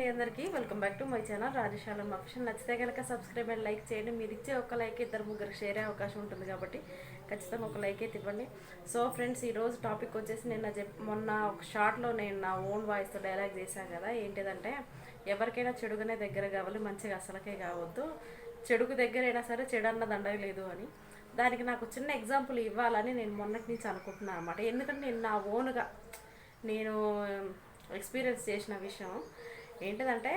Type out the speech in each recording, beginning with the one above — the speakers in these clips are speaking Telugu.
అండి అందరికీ. Welcome back to my channel Rajashala option నచ్చితే కనుక సబ్స్క్రైబ్ అండ్ లైక్ చేయండి. మీరు ఇచ్చే ఒక లైక్ ఇద్దరు ముగ్గురికి షేర్ అయ్యే అవకాశం ఉంటుంది కాబట్టి ఖచ్చితంగా ఒక లైక్ అయితే ఇవ్వండి. సో ఫ్రెండ్స్ ఈరోజు టాపిక్ వచ్చేసి నిన్న చెప్ మొన్న ఒక షార్ట్లో నేను నా ఓన్ వాయిస్తో డైలాగ్ చేశాను కదా. ఏంటిదంటే ఎవరికైనా చెడుగానే దగ్గర కావాలి మంచిగా అసలకే కావద్దు. చెడుకు దగ్గరైనా సరే చెడు అన్న దండగలేదు అని. దానికి నాకు చిన్న ఎగ్జాంపుల్ ఇవ్వాలని నేను మొన్నటి నుంచి అనుకుంటున్నాను అనమాట ఎందుకంటే నేను నా ఓన్గా నేను ఎక్స్పీరియన్స్ చేసిన విషయం. ఏంటిదంటే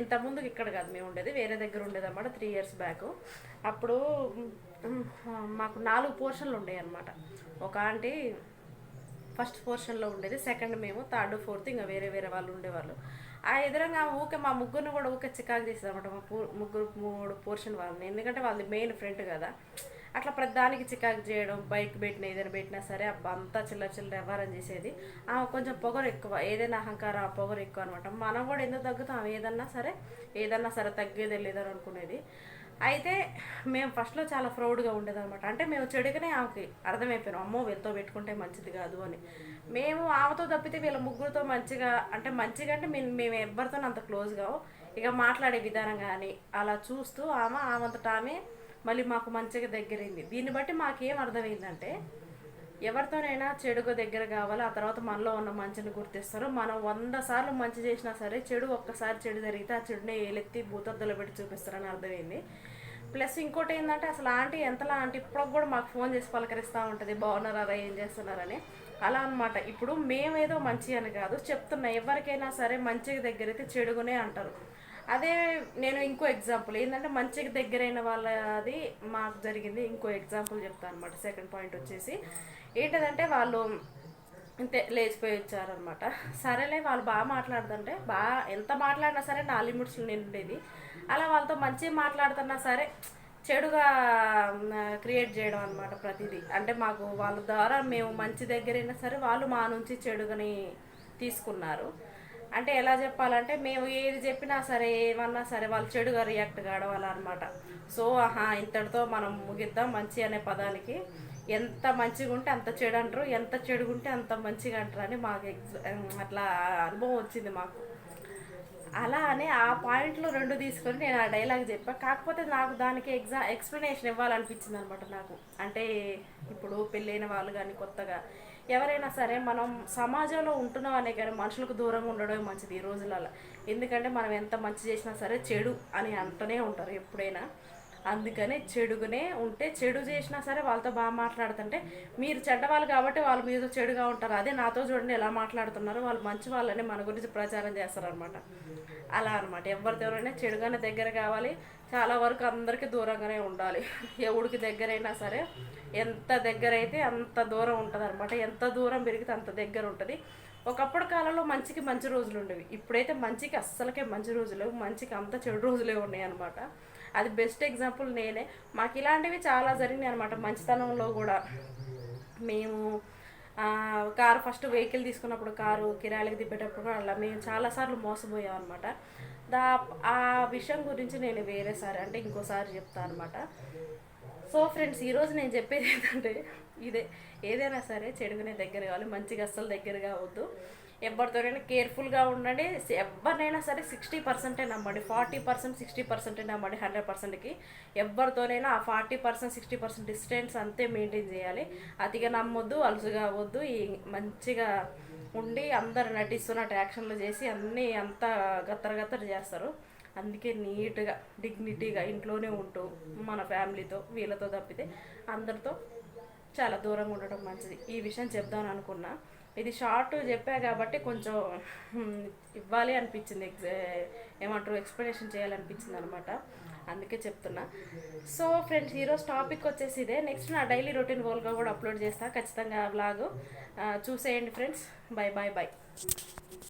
ఇంతకుముందు ఇక్కడ కాదు మేము ఉండేది వేరే దగ్గర ఉండేది అనమాట త్రీ ఇయర్స్ బ్యాక్ అప్పుడు మాకు నాలుగు పోర్షన్లు ఉండేవి అనమాట ఒక ఆంటీ ఫస్ట్ పోర్షన్లో ఉండేది సెకండ్ మేము థర్డ్ ఫోర్త్ ఇంకా వేరే వేరే వాళ్ళు ఉండేవాళ్ళు. ఆ ఎదురంగా ఊకే మా ముగ్గురిని కూడా ఊకే చికాకు చేసేది అనమాట మా ముగ్గురు మూడు పోర్షన్ వాళ్ళని. ఎందుకంటే వాళ్ళది మెయిన్ ఫ్రెండ్ కదా. అట్లా ప్రతిదానికి చికాకు చేయడం బైక్ పెట్టిన ఏదైనా పెట్టినా సరే అబ్బా అంతా చిల్లర చిల్లర వ్యవహారం చేసేది. ఆమె కొంచెం పొగరు ఎక్కువ ఏదైనా అహంకారం ఆ పొగరు ఎక్కువ అనమాట మనం కూడా ఎందుకు తగ్గుతాం? ఆమె ఏదన్నా సరే ఏదన్నా సరే తగ్గేదే లేదని అనుకునేది. అయితే మేము ఫస్ట్లో చాలా ప్రౌడ్గా ఉండేదన్నమాట. అంటే మేము చెడుగానే ఆమెకి అర్థమైపోయినాం. అమ్మో వీళ్ళతో పెట్టుకుంటే మంచిది కాదు అని. మేము ఆమెతో తప్పితే వీళ్ళ ముగ్గురితో మంచిగా అంటే మంచిగా అంటే మేము మేము ఎవరితో అంత క్లోజ్గా ఇక మాట్లాడే విధానం కానీ అలా చూస్తూ ఆమె ఆమంతటా ఆమె మళ్ళీ మాకు మంచిగా దగ్గరైంది. దీన్ని బట్టి మాకేం అర్థమైందంటే ఎవరితోనైనా చెడుకు దగ్గర కావాలి ఆ తర్వాత మనలో ఉన్న మంచిని గుర్తిస్తారు. మనం వంద సార్లు మంచి చేసినా సరే చెడు ఒక్కసారి చెడు జరిగితే ఆ చెడుని ఏలెత్తి భూతద్దులో పెట్టి చూపిస్తారని అర్థమైంది. ప్లస్ ఇంకోటి ఏంటంటే అసలు ఆంటీ ఎంతలా ఆంటీ ఇప్పుడు కూడా మాకు ఫోన్ చేసి పలకరిస్తూ ఉంటుంది బాగున్నారా ఏం చేస్తున్నారని. అలా అనమాట ఇప్పుడు మేమేదో మంచి అని కాదు చెప్తున్నా. ఎవరికైనా సరే మంచిగా దగ్గరైతే చెడుగునే అంటారు. అదే నేను ఇంకో ఎగ్జాంపుల్ ఏంటంటే మంచిగా దగ్గరైన వాళ్ళది మాకు జరిగింది ఇంకో ఎగ్జాంపుల్ చెప్తాను అనమాట సెకండ్ పాయింట్ వచ్చేసి ఏంటంటే వాళ్ళు అంతే లేచిపోయి వచ్చారనమాట సరేలే వాళ్ళు బాగా మాట్లాడుతుంటే బాగా ఎంత మాట్లాడినా సరే నా లిమిట్స్ నిండేది అలా వాళ్ళతో మంచిగా మాట్లాడుతున్నా సరే చెడుగా క్రియేట్ చేయడం అనమాట ప్రతిదీ. అంటే మాకు వాళ్ళ ద్వారా మేము మంచి దగ్గరైనా సరే వాళ్ళు మా నుంచి చెడుగని తీసుకున్నారు. అంటే ఎలా చెప్పాలంటే మేము ఏది చెప్పినా సరే ఏమన్నా సరే వాళ్ళు చెడుగా రియాక్ట్ కావడం అనమాట సో ఆహా ఇంతటితో మనం ముగిద్దాం మంచి అనే పదానికి. ఎంత మంచిగా ఉంటే అంత చెడు అంటారు ఎంత చెడుగుంటే అంత మంచిగా అంటారు అని మాకు ఎగ్జ అట్లా అనుభవం వచ్చింది మాకు. అలా అని ఆ పాయింట్లు రెండు తీసుకొని నేను ఆ డైలాగ్ చెప్పా. కాకపోతే నాకు దానికి ఎగ్జా ఎక్స్ప్లెనేషన్ ఇవ్వాలనిపించింది అనమాట నాకు. అంటే ఇప్పుడు పెళ్ళైన వాళ్ళు కానీ కొత్తగా ఎవరైనా సరే మనం సమాజంలో ఉంటున్నాం అనే కానీ మనుషులకు దూరంగా ఉండడమే మంచిది ఈ రోజులలో ఎందుకంటే మనం ఎంత మంచి చేసినా సరే చెడు అని అంటూనే ఉంటారు ఎప్పుడైనా. అందుకనే చెడుగానే ఉంటే చెడు చేసినా సరే వాళ్ళతో బాగా మాట్లాడుతుంటే మీరు చెడ్డవాళ్ళు కాబట్టి వాళ్ళు మీతో చెడుగా ఉంటారు. అదే నాతో చూడండి ఎలా మాట్లాడుతున్నారు. వాళ్ళు మంచి వాళ్ళని మన గురించి ప్రచారం చేస్తారనమాట అలా అనమాట ఎవరితోనైనా చెడుగానే దగ్గర కావాలి. చాలా వరకు అందరికీ దూరంగానే ఉండాలి. ఎవడికి దగ్గరైనా సరే ఎంత దగ్గర అయితే అంత దూరం ఉంటుంది అనమాట ఎంత దూరం పెరిగితే అంత దగ్గర ఉంటుంది. ఒకప్పుడు కాలంలో మంచికి మంచి రోజులు ఉండేవి. ఇప్పుడైతే మంచికి అస్సలకే మంచి రోజులు లేవు. మంచికి అంత చెడు రోజులే ఉన్నాయి అనమాట అది బెస్ట్ ఎగ్జాంపుల్ నేనే. మాకు ఇలాంటివి చాలా జరిగినాయి అనమాట మంచితనంలో కూడా. మేము కారు ఫస్ట్ వెహికల్ తీసుకున్నప్పుడు కారు కిరాయిలకి తిప్పేటప్పుడు అలా మేము చాలాసార్లు మోసపోయాం అనమాట దా ఆ విషయం గురించి నేను వేరేసారి అంటే ఇంకోసారి చెప్తాను అనమాట సో ఫ్రెండ్స్ ఈరోజు నేను చెప్పేది ఏంటంటే ఇదే. ఏదైనా సరే చెడుగునే దగ్గర కావాలి. మంచిగా అస్సలు దగ్గర కావద్దు ఎవరితోనైనా కేర్ఫుల్గా ఉండండి. ఎవరినైనా సరే సిక్స్టీ పర్సెంటే నమ్మండి. ఫార్టీ పర్సెంట్ సిక్స్టీ పర్సెంటే నమ్మండి హండ్రెడ్ పర్సెంట్కి. ఎవరితోనైనా ఆ forty percent sixty percent distance అంతే మెయింటైన్ చేయాలి. అతిగా నమ్మొద్దు అలుసుగా అవ్వద్దు ఈ మంచిగా ఉండి అందరు నటిస్తున్నట్టు యాక్షన్లు చేసి అన్నీ అంతా గత్తర గత్తర చేస్తారు. అందుకే నీట్గా డిగ్నిటీగా ఇంట్లోనే ఉంటూ మన ఫ్యామిలీతో వీళ్ళతో తప్పితే అందరితో చాలా దూరంగా ఉండటం మంచిది. ఈ విషయం చెప్దామని అనుకున్నా. ఇది షార్ట్ చెప్పా కాబట్టి కొంచెం ఇవ్వాలి అనిపించింది ఎగ్జా- ఏమంటారు ఎక్స్ప్లెనేషన్ చేయాలనిపించింది అనమాట అందుకే చెప్తున్నా. సో ఫ్రెండ్స్ ఈరోజు టాపిక్ వచ్చేసి ఇదే. నెక్స్ట్ నా డైలీ రొటీన్ వోల్గా కూడా అప్లోడ్ చేస్తా. ఖచ్చితంగా బ్లాగ్ చూసేయండి ఫ్రెండ్స్ బాయ్ బాయ్ బాయ్